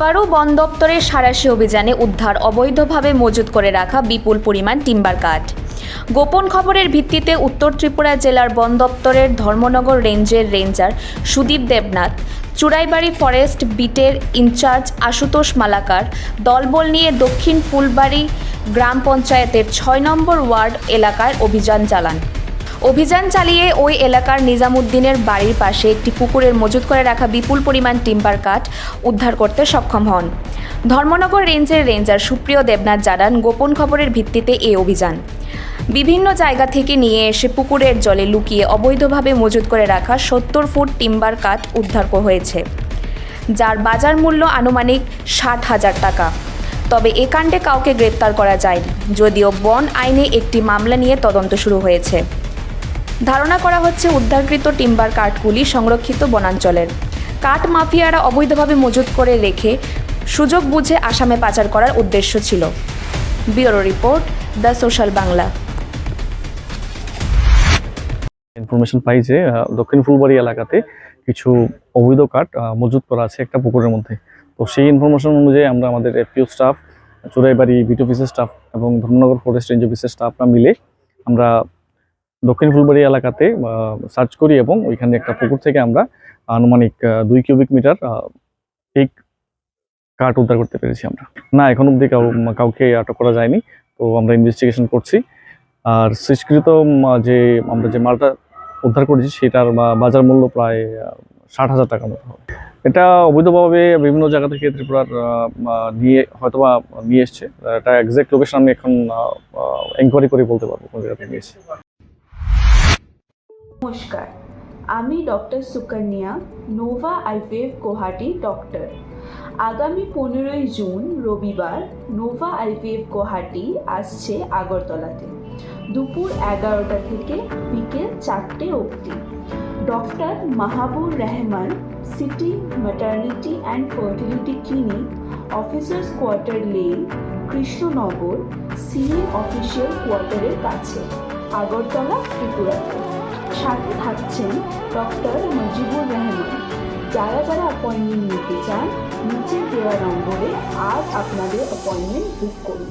আবারও বন দপ্তরের সারাশি অভিযানে উদ্ধার অবৈধভাবে মজুত করে রাখা বিপুল পরিমাণ টিম্বার কাঠ। গোপন খবরের ভিত্তিতে উত্তর ত্রিপুরা জেলার বন দপ্তরের ধর্মনগর রেঞ্জের রেঞ্জার সুদীপ দেবনাথ, চুড়াইবাড়ি ফরেস্ট বিটের ইনচার্জ আশুতোষ মালাকার, দলবল নিয়ে দক্ষিণ ফুলবাড়ি গ্রাম পঞ্চায়েতের ছয় নম্বর ওয়ার্ড এলাকায় অভিযান চালান। অভিযান চালিয়ে ওই এলাকার নিজামুদ্দিনের বাড়ির পাশে একটি পুকুরের মজুত করে রাখা বিপুল পরিমাণ টিম্বার কাঠ উদ্ধার করতে সক্ষম হন। ধর্মনগর রেঞ্জের রেঞ্জার সুপ্রিয় দেবনাথ জানান, গোপন খবরের ভিত্তিতে এই অভিযান। বিভিন্ন জায়গা থেকে নিয়ে এসে পুকুরের জলে লুকিয়ে অবৈধভাবে মজুত করে রাখা সত্তর ফুট টিম্বার কাঠ উদ্ধার হয়েছে, যার বাজার মূল্য আনুমানিক ষাট হাজার টাকা। তবে এ কাণ্ডে কাউকে গ্রেপ্তার করা যায়নি, যদিও বন আইনে একটি মামলা নিয়ে তদন্ত শুরু হয়েছে। ধারণা করা হচ্ছে উদ্ধারকৃত টিম্বার কাঠগুলি সংরক্ষিত বনাঞ্চলের। কাঠ মাফিয়ারা অবৈধভাবে মজুত করে রেখে সুযোগ বুঝে আসামে পাচার করার উদ্দেশ্য ছিল। Bureau report, the social Bangla. Information পাই যে দক্ষিণ ফুলবাড়ি এলাকাতে কিছু অবৈধ কাঠ মজুত করা আছে একটা পুকুরের মধ্যে। তো সেই ইনফরমেশন অনুযায়ী আমরা আমাদের এফপিও স্টাফ, চুরাইবাড়ি বিট অফিসের স্টাফ এবং ধর্মনগর ফরেস্ট রেঞ্জ অফিসের স্টাফরা মিলে আমরা দক্ষিণ ফুলবাড়ি এলাকাতে সার্চ করি এবং ওইখানে একটা পুকুর থেকে আমরা আনুমানিক দুই কিউবিক মিটার এই কাঠ উদ্ধার করতে পেরেছি আমরা। না, এখন অবধি কাউ, কাউকে আটক করা যায়নি, তো আমরা ইনভেস্টিগেশন করছি। আর শেষকৃত যে আমরা যে মালটা উদ্ধার করেছি, সেটার বাজার মূল্য প্রায় ষাট হাজার টাকার মতো হবে। এটা অবৈধভাবে বিভিন্ন জায়গা থেকে ত্রিপুরার নিয়ে, হয়তোবা নিয়ে এসছে। এটা এক্সাক্ট লোকেশন আমি এখন এনকোয়ারি করে বলতে পারব কোন জায়গা থেকে নিয়ে এসছে। নমস্কার। আমি doctor Sukanya, Nova IVF Guwahati doctor. আগামী পনেরোই জুন, রবিবার, নোভা আইভেভ গুয়াহাটি আসছে আগরতলাতে। দুপুর এগারোটা থেকে বিকেল চারটে অবধি। Doctor Mahabur Rahman, city maternity and fertility clinic, officers quarter lane, Krishnanagar, CA official কোয়ার্টারের কাছে, আগরতলা ত্রিপুরাতে। সাথে থাকছেন ডক্টর মুজিবুর রহমান। যারা যারা অ্যাপয়েন্টমেন্ট নিতে চান নিচে দেওয়া নম্বরে আজ আপনাদের অ্যাপয়েন্টমেন্ট বুক করুন।